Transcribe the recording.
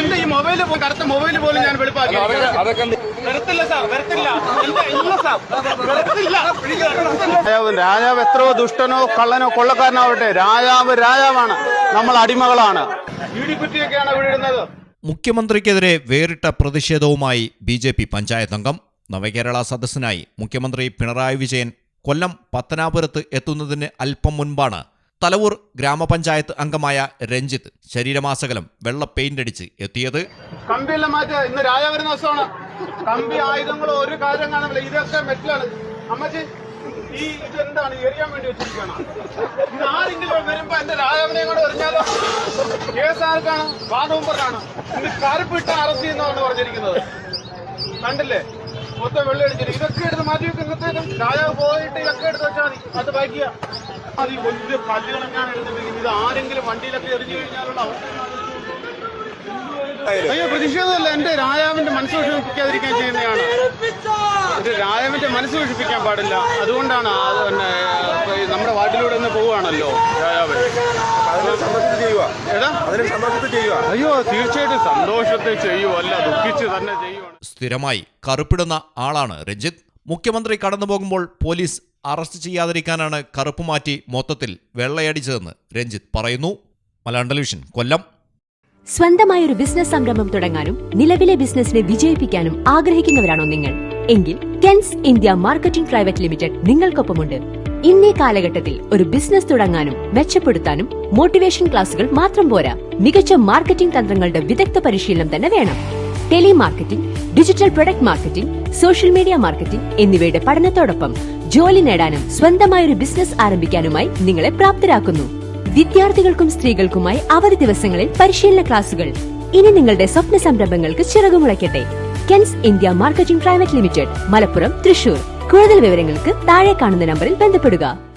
എന്റെ ഈ മൊബൈൽ പോ- കറുത്ത മൊബൈൽ പോലും ഞാൻ വെളുപ്പാക്കി? വരത്തില്ല സാർ വരത്തില്ല രാജാവ് രാജാവ് എത്രയോ ദുഷ്ടനോ കള്ളനോ കൊള്ളക്കാരനാവട്ടെ. രാജാവ് രാജാവാണ്. നമ്മൾ അടിമകളാണ്. മുഖ്യമന്ത്രിക്കെതിരെ വേറിട്ട പ്രതിഷേധവുമായി ബി ജെ പി പഞ്ചായത്ത് അംഗം നവകേരള സദസ്സിനായി മുഖ്യമന്ത്രി പിണറായി വിജയൻ കൊല്ലം പത്തനാപുരത്ത് എത്തുന്നതിന് അല്പം മുൻപാണ് തലവൂർ ഗ്രാമപഞ്ചായത്ത് അംഗമായ രഞ്ജിത്ത് ശരീരമാസകലം വെള്ള പെയിന്റ് അടിച്ച് എത്തിയത്. കമ്പിയെല്ലാം മാറ്റുക ഇന്ന് രാജാവ് വരുന്ന ദിവസമാണ്. കമ്പി ആയുധങ്ങൾ ഒരു കാര്യം കാണുന്നില്ല. ഇതൊക്കെ മെറ്റലാണ്. അമ്മച്ചി ഈ ഇതെന്താണ് എറിയാൻ വേണ്ടി വെച്ചിരിക്കണം ഇത് ആരെങ്കിലും വരുമ്പോ എന്റെ രാജാവിനെ കൂടെ എറിഞ്ഞാലോ? കേസ് ആർക്കാണ്? വാദവുമ്പറാണ് ഇത് കറുപ്പിട്ട അറസ്റ്റ് ചെയ്യുന്നതാണ് പറഞ്ഞിരിക്കുന്നത്. കണ്ടില്ലേ? മൊത്തം വെള്ളം അടിച്ചിട്ട്. ഇതൊക്കെ എടുത്ത് മാറ്റി വെക്കുന്നത്തേക്കും രാജാവ് പോയിട്ട് ഇതൊക്കെ എടുത്ത് വെച്ചാൽ മതി. അത് ബാക്കിയ അത് ഈ വലിയ കല്ലുകളൊക്കെയാണ് എടുത്തിരിക്കുന്നത്. ഇത് ആരെങ്കിലും വണ്ടിയിലൊക്കെ എറിഞ്ഞു കഴിഞ്ഞാലുള്ള അവസ്ഥ. അയ്യോ പ്രതിഷേധമല്ല. എന്റെ രാജാവിന്റെ മനസ്സ് വിഷമിപ്പിക്കാതിരിക്കാൻ ചെയ്യുന്നതാണ് ഇത് രാജാവിന്റെ മനസ്സ് വിഷമിപ്പിക്കാൻ പാടില്ല. അതുകൊണ്ടാണ് പിന്നെ നമ്മുടെ വാട്ടിലൂടെ ഒന്ന് പോവുകയാണല്ലോ രാജാവ് അയ്യോ തീർച്ചയായിട്ടും സന്തോഷത്തെ ചെയ്യുമല്ല ദുഃഖിച്ച് തന്നെ ചെയ്യുവാണ്. സ്ഥിരമായി കറുപ്പിടുന്ന ആളാണ് രഞ്ജിത്ത്. മുഖ്യമന്ത്രി കടന്നുപോകുമ്പോൾ പോലീസ് അറസ്റ്റ് ചെയ്യാതിരിക്കാനാണ് കറുപ്പ് മാറ്റി മൊത്തത്തിൽ വെള്ളയടിച്ചതെന്ന് രഞ്ജിത്ത് പറയുന്നു. മലയാളം ടെലിവിഷൻ കൊല്ലം. സ്വന്തമായ ഒരു ബിസിനസ് സംരംഭം തുടങ്ങാനും നിലവിലെ ബിസിനസിനെ വിജയിപ്പിക്കാനും ആഗ്രഹിക്കുന്നവരാണോ നിങ്ങൾ? എങ്കിൽ Kens India marketing private limited നിങ്ങൾക്കൊപ്പമുണ്ട്. ഇന്നേ കാലഘട്ടത്തിൽ ഒരു ബിസിനസ് തുടങ്ങാനും മെച്ചപ്പെടുത്താനും മോട്ടിവേഷൻ ക്ലാസുകൾ മാത്രം പോരാ. മികച്ച മാർക്കറ്റിംഗ് തന്ത്രങ്ങളുടെ വിദഗ്ധ പരിശീലനം തന്നെ വേണം. Telemarketing digital product marketing social media marketing എന്നിവയുടെ പഠനത്തോടൊപ്പം ജോലി നേടാനും സ്വന്തമായൊരു ബിസിനസ് ആരംഭിക്കാനുമായി നിങ്ങളെ പ്രാപ്തരാക്കുന്നു. വിദ്യാർത്ഥികൾക്കും സ്ത്രീകൾക്കുമായി അവധി ദിവസങ്ങളിൽ പരിശീലന ക്ലാസുകൾ. ഇനി നിങ്ങളുടെ സ്വപ്ന സംരംഭങ്ങൾക്ക് ചിറകുമുളയ്ക്കട്ടെ Kens India marketing private limited Malappuram Thrissur. കൂടുതൽ വിവരങ്ങൾക്ക് താഴെ കാണുന്ന നമ്പറിൽ ബന്ധപ്പെടുക.